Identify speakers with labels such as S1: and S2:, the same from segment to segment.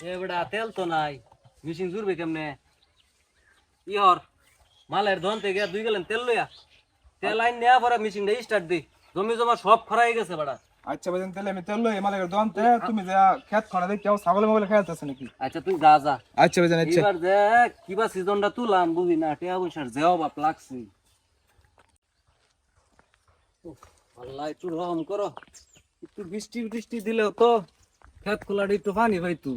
S1: এ বেটা তেল তো নাই। মেশিন জুড়বে কেমনে? ইহর মালের ধন থেকে দুই গেলেন তেল লইয়া। তেল আইন নেওয়া পরে মেশিনটা স্টার্ট দি। জমি জমা সব খরাই গেছে বেটা
S2: আচ্ছা ভাইজান তাহলে আমি তেল লই মালিকের দোকানতে তুমি যা খেত খড়া দেখি কেউ ছাগল মাগলে খেলতেছে নাকি?
S1: আচ্ছা তুই যা যা।
S2: আচ্ছা ভাইজান আচ্ছা।
S1: এবার দেখ কিবা সিজনটা তুলাম বুঝি না টিয়া পয়সার যেও বাপ লাগছি। আল্লাহ একটু রহম করো। একটু বৃষ্টি বৃষ্টি দিলেও তো খেত খোলাটি একটু পানি পাইতু।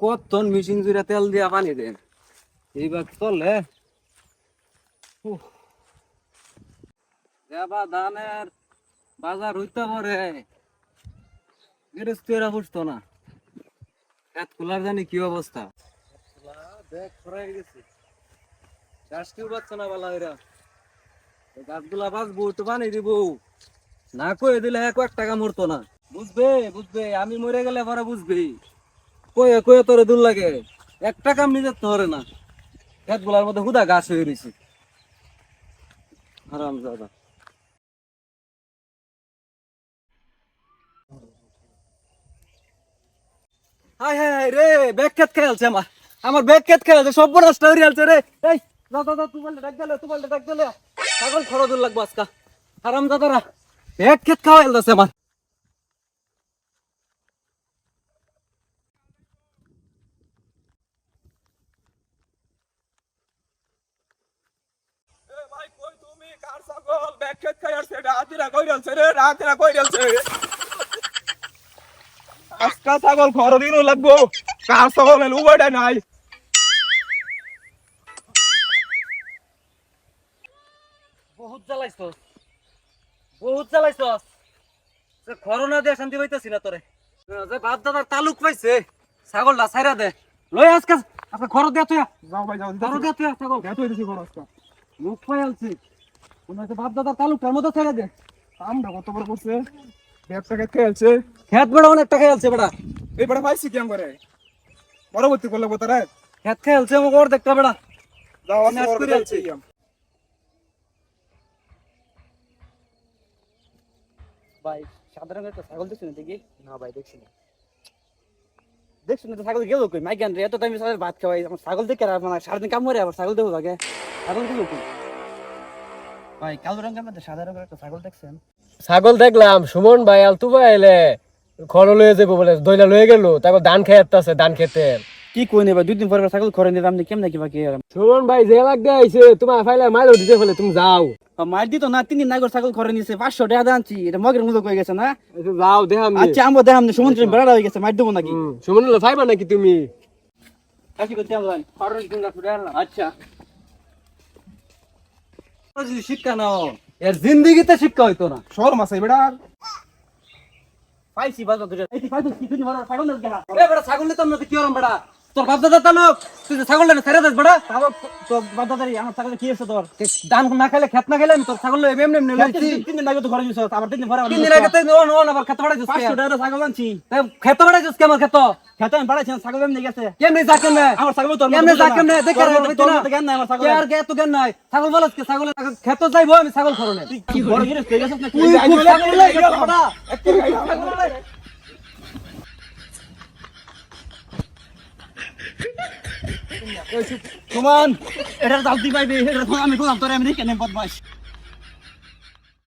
S1: কতন মেশিন জুড়ে তেল দিয়া পানি দেন? এইবার চলে। দেবা ধানের বাজার হইতে পারে। না। খেত খোলার জানি কি অবস্থা। গেছে। না বালা গাছগুলা তো দিব। না দিলে এক টাকা মরতো না। বুঝবে বুঝবে। আমি মরে গেলে পরে বুঝবি কয়ে কয়ে তোরে দূর লাগে। এক টাকা নিজের হরে না। খেতগুলার মধ্যে হুদা গাছ হয়ে রয়েছে। আরাম দাদা হাই হাই হাই রে, ব্যাগ খেত খেলছে আমার আমার ব্যাগ খেত খেলছে, সব বড় স্টোরি আলছে রে। এই, যা যা তুই ডাক গেলে, তুই বললে ডাক গেলে। ছাগল খরচ লাগবো আজকা। আরাম দাদারা ব্যাগ খেত খাওয়া এলছে আমার
S2: ভাই কই তুমি কার ছাগল ব্যাগ খেত খাই আসছে রাতিরা কই রে রাতিরা কই আজকা ছাগল খড় দিনও লাগবো কার ছাগল এল উবাইটা নাই।
S1: বহুত জ্বালাইছস বহুত জ্বালাইছস সে করোনা দিয়ে শান্তি পাইতেছি না তোরে। যে বাপ দাদার তালুক পাইছে ছাগলটা ছাইরা দে। লই আজকে আজকে খরচ দিয়া তুই
S2: যাও ভাই যাও
S1: খরচ দিয়া তুই ছাগল।
S2: খেত হইতেছি খড় আজকা।
S1: মুখ পাই কোন বাপ দাদার তালুকটার মতো ছাইরা দে।
S2: আমটা কত বড় করছে? ব্যবসা খেত খেলছে।
S1: খেত বেড়া অনেক টাকা আলছে বেড়া
S2: এই বড় পাইছি কেম করে পরবর্তী করলে বোতারে
S1: খেত খেলছে মোক ওর দেখতে বেড়া
S2: যাও
S3: ভাই সাদা রঙের একটা ছাগল দেখছি না দেখি না ভাই দেখছি না। দেখছি না তো ছাগল গেল কই? মাইকান রে এত টাইমে ছাগল ভাত খাওয়াই। আমার ছাগল দেখে আর মানে সারাদিন কাম করে আবার ছাগল দেখো লাগে ছাগল গেল কই? ভাই কালো রঙের মধ্যে সাদা রঙের একটা ছাগল দেখছেন?
S4: ছাগল দেখলাম সুমন ভাই আলতু ভাই এলে খড় লয়ে যাব বলে দইলা লয়ে গেল তারপর ধান খেয়ে আছে ধান খেতে।
S3: কি কই নেবা দুই দিন পরে ছাগল খরে নিলাম নি কেমনে কি বাকি
S4: সুমন ভাই যে লাগ আইছে তোমার ফাইলে মাইলো দিতে ফেলে তুমি যাও।
S3: মার দিত না তিন দিন নাগর ছাগল খরে নিছে পাঁচশো টাকা দাম আনছি এটা মগের মূল্য কই গেছে না?
S4: যাও দেখাম
S3: আচ্ছা আমরা দেখাম না সমুদ্রে বেড়া হয়ে গেছে মার দেবো নাকি?
S4: সুমন ফাইবা নাকি তুমি?
S3: আচ্ছা।
S1: যদি শিক্ষা নাও এর জিন্দিগিতে শিক্ষা হইতো না।
S2: শোর মাসে এই বেড়া।
S3: পাইছি বাজার ধরে এই পাইছি কিছু নি বড় ছাগল দেখা
S1: এ বেড়া ছাগল না তো কি হরম বেড়া? তোর বাপ দাদা তালুক তুই ছাগলটা না ছেড়ে দিস বেড়া
S3: ছাগল তো বাদাদারি আমার ছাগল কি আছে তোর?
S1: ধান না খাইলে খেত না আমি তোর ছাগল এমনি এমনি লইছি।
S3: তিন দিন আগে তো ঘরে গেছো আবার তিন দিন পরে
S1: তিন দিন আগে তুই ও নো আবার খেত বাড়াইছিস
S3: পাঁচশো টাকা ছাগল আনছি।
S1: খেত বাড়াইছিস কে আমার খেত?
S3: খেতে আমি বাড়াইছি ছাগল এমনি গেছে।
S1: কেমনি যা কেমনে?
S3: আমার ছাগল তো
S1: কেমনে যা কেমনে? দেখে রে
S3: তোর মতো জ্ঞান নাই আমার ছাগল
S1: আর কে তো জ্ঞান নাই। ছাগল বলস কি? ছাগল খেত যাইবো আমি ছাগল খরনে
S3: কি বড় জিনিস পেয়ে গেছিস না
S1: তুই ছাগল লই গেছ বেড়া
S3: সমান দি পাইবে এটা আমি কোথাও তোরে আমি নেব বদমাস